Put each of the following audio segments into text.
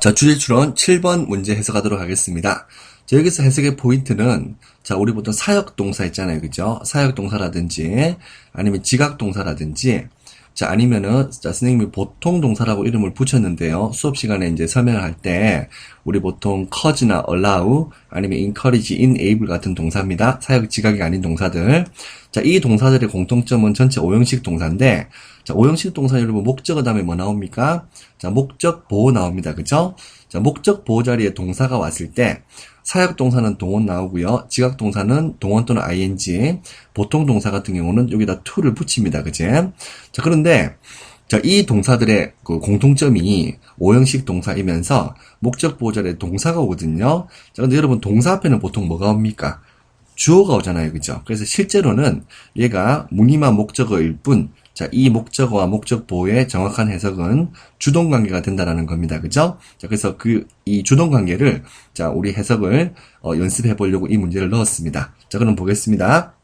자, 주제출원 7번 문제 해석하도록 하겠습니다. 자, 여기서 해석의 포인트는, 자, 우리 보통 사역 동사 있잖아요. 그죠? 사역 동사라든지, 아니면 지각 동사라든지, 자, 아니면은, 자, 선생님이 보통 동사라고 이름을 붙였는데요. 수업 시간에 이제 설명을 할 때, 우리 보통 cause나 allow, 아니면 encourage, enable 같은 동사입니다. 사역 지각이 아닌 동사들. 자, 이 동사들의 공통점은 전체 5형식 동사인데, 자, 5형식 동사 여러분 목적어 다음에 뭐 나옵니까? 자, 목적 보호 나옵니다. 그죠? 자, 목적 보호 자리에 동사가 왔을 때, 사역 동사는 동원 나오고요. 지각 동사는 동원 또는 ing, 보통 동사 같은 경우는 여기다 to를 붙입니다. 그지? 자, 그런데 자, 이 동사들의 그 공통점이 오형식 동사이면서 목적 보호 자리에 동사가 오거든요. 자, 근데 여러분 동사 앞에는 보통 뭐가 옵니까? 주어가 오잖아요. 그죠? 그래서 실제로는 얘가 무늬만 목적어일 뿐, 자, 이 목적어와 목적 보호의 정확한 해석은 주동 관계가 된다라는 겁니다. 그죠? 자, 그래서 그, 이 주동 관계를, 자, 우리 해석을, 어, 연습해 보려고 이 문제를 넣었습니다. 자, 그럼 보겠습니다.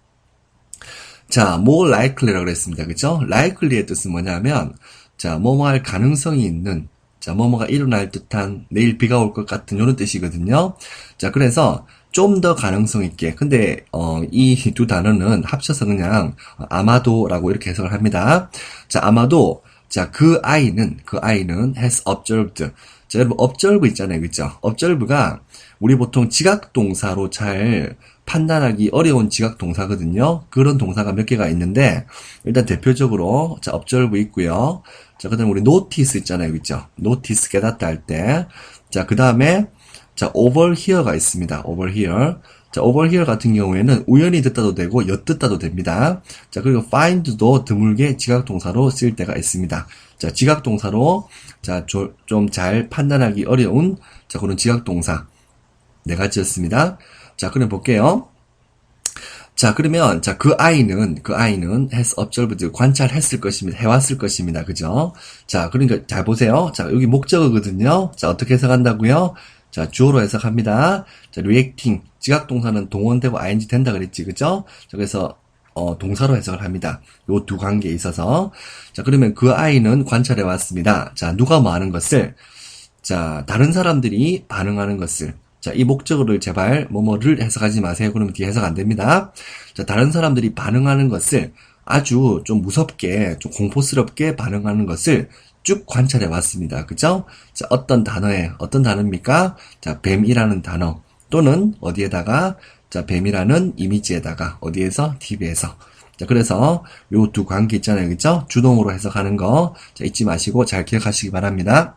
자, more likely라고 그랬습니다. 그죠? likely의 뜻은 뭐냐면, 자, 뭐뭐 할 가능성이 있는, 자, 뭐뭐가 일어날 듯한, 내일 비가 올 것 같은, 이런 뜻이거든요. 자, 그래서, 좀 더 가능성 있게. 근데, 어, 이 두 단어는 합쳐서 그냥, 아마도라고 이렇게 해석을 합니다. 자, 아마도, 자, 그 아이는, 그 아이는 has observed. 자, 여러분, observe 있잖아요. 그죠? observe가, 우리 보통 지각동사로 잘 판단하기 어려운 지각동사거든요. 그런 동사가 몇 개가 있는데, 일단 대표적으로, 자, observe 있고요. 자, 그 다음에 우리 notice 있잖아요. 그죠? notice 깨닫다 할 때. 자, 그 다음에, 자, overhear가 있습니다. overhear. 자, overhear 같은 경우에는 우연히 듣다도 되고, 엿듣다도 됩니다. 자, 그리고 find도 드물게 지각동사로 쓰일 때가 있습니다. 자, 지각동사로, 자, 좀 잘 판단하기 어려운, 자, 그런 지각동사. 네 가지였습니다. 자, 그럼 볼게요. 자, 그러면, 자, 그 아이는, 그 아이는 has observed, 관찰했을 것입니다. 해왔을 것입니다. 그죠? 자, 그러니까, 잘 보세요. 자, 여기 목적어거든요. 자, 어떻게 해석한다고요? 자, 주어로 해석합니다. 자, reacting. 지각 동사는 동원되고 ing 된다 그랬지. 그죠? 자, 그래서, 어, 동사로 해석을 합니다. 요 두 관계에 있어서. 자, 그러면 그 아이는 관찰해 왔습니다. 자, 누가 뭐 하는 것을, 자, 다른 사람들이 반응하는 것을, 자, 이 목적어를 제발 뭐뭐를 해석하지 마세요. 그러면 뒤에 해석 안 됩니다. 자, 다른 사람들이 반응하는 것을 아주 좀 무섭게, 좀 공포스럽게 반응하는 것을 쭉 관찰해 왔습니다. 그죠? 자, 어떤 단어에, 어떤 단어입니까? 자, 뱀이라는 단어. 또는 어디에다가, 자, 뱀이라는 이미지에다가, 어디에서? TV에서. 자, 그래서 요 두 관계 있잖아요. 그죠? 주동으로 해석하는 거. 자, 잊지 마시고 잘 기억하시기 바랍니다.